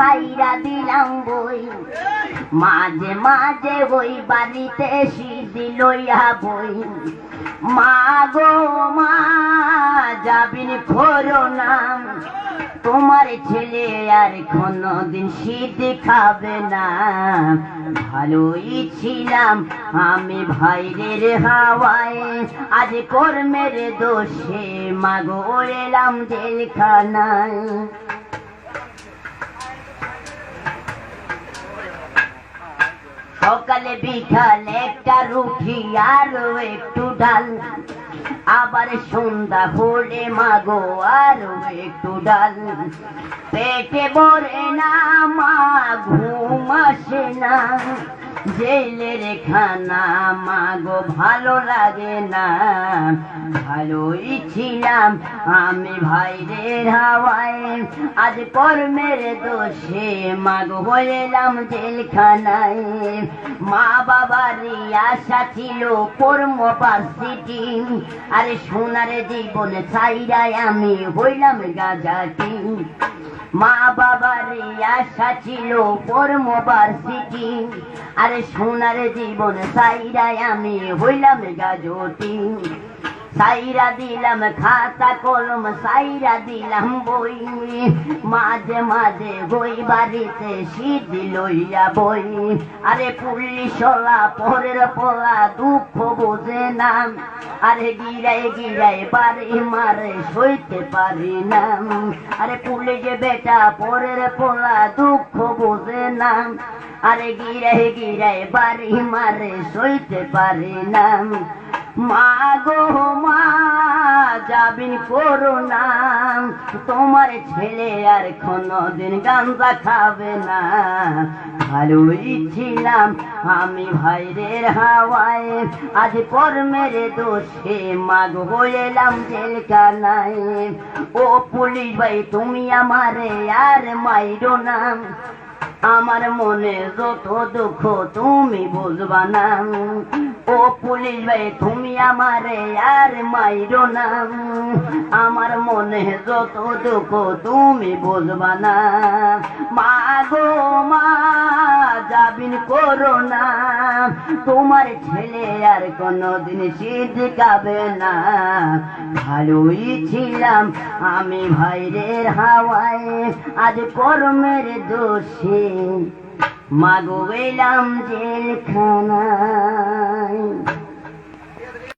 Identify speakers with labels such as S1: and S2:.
S1: সাইরা দিলাম বই। মাঝে মাঝে ওই বাড়িতে সিদ্ধি লইয়া বই। মা গো, মা, যাবিন খোরো নাম তোমার ছেলে আর কোনদিন শীত খাবে না। ভালোই ছিলাম আমি ভাইরের হাওয়ায়। আজ কর্মের দোষে মাগো এলাম জেলখানায়। সকালে বিকাল একটা রুটি আর একটু ডাল। আবার সন্ধ্যা হলে মাগো আর একটু ডাল। পেটে ভরে না, মা ঘুম আসে না। জেলের খানা মাগো ভালো লাগে না। ভালোই ছিলাম আমি ভাইদের হাওয়ায়। আজ কর্মের দোষে মাগো জেলখানায়। মা বাবার আশা ছিল কর্ম পাশিটি আরে সোনার জীবন চাইরাই আমি হইলাম গাজাটি মা বাবার আশা ছিল কর্মবার্ষিকী আরে সোনার জীবন সাইরাই আমি হইলাম গাজটি সাইরা দিলাম, খাতা কলম, সাইরা দিলাম বই। মাঝে মাঝে বই বাড়িতে শীত লইয়া বই। আরে পুলিশলা, পরের পোলা, দুঃখ বোঝে না। আরে গিরাই গিরাই বাড়ি মারে সইতে পারি না। আরে পুলিশ বেটা, পরের পলা, দুঃখ বোঝে না। আরে গিরাই গিরাই বাড়ি মারে সইতে পারি না। মা গো মা, যাবিন করো না তোমার ছেলে আর কোনদিন গাঞ্জা খাবে না। ভালোই ছিলাম আমি ভাইরের হাওয়ায়। আজ কর্মের দোষে মাগ হইলাম জেলখানায়। ও পুলিশ ভাই, তুমি আমারে আর মাইরো না। আমার মনে যত দুঃখ তুমি বুঝবা না। ও পুলিশ ভাই তুমি আমারে আর মাইরো না। আমার মনে যত দুঃখ তুমি বুঝবা না। মা গো, মা যাবিন করো না। তোমার ছেলে আর কোনদিন সিদ্ধ খাবে না। ভালোই ছিলাম আমি ভাইরের হাওয়ায়, আজ কর্মের দোষে। মাগো এলাম জেলখানায়।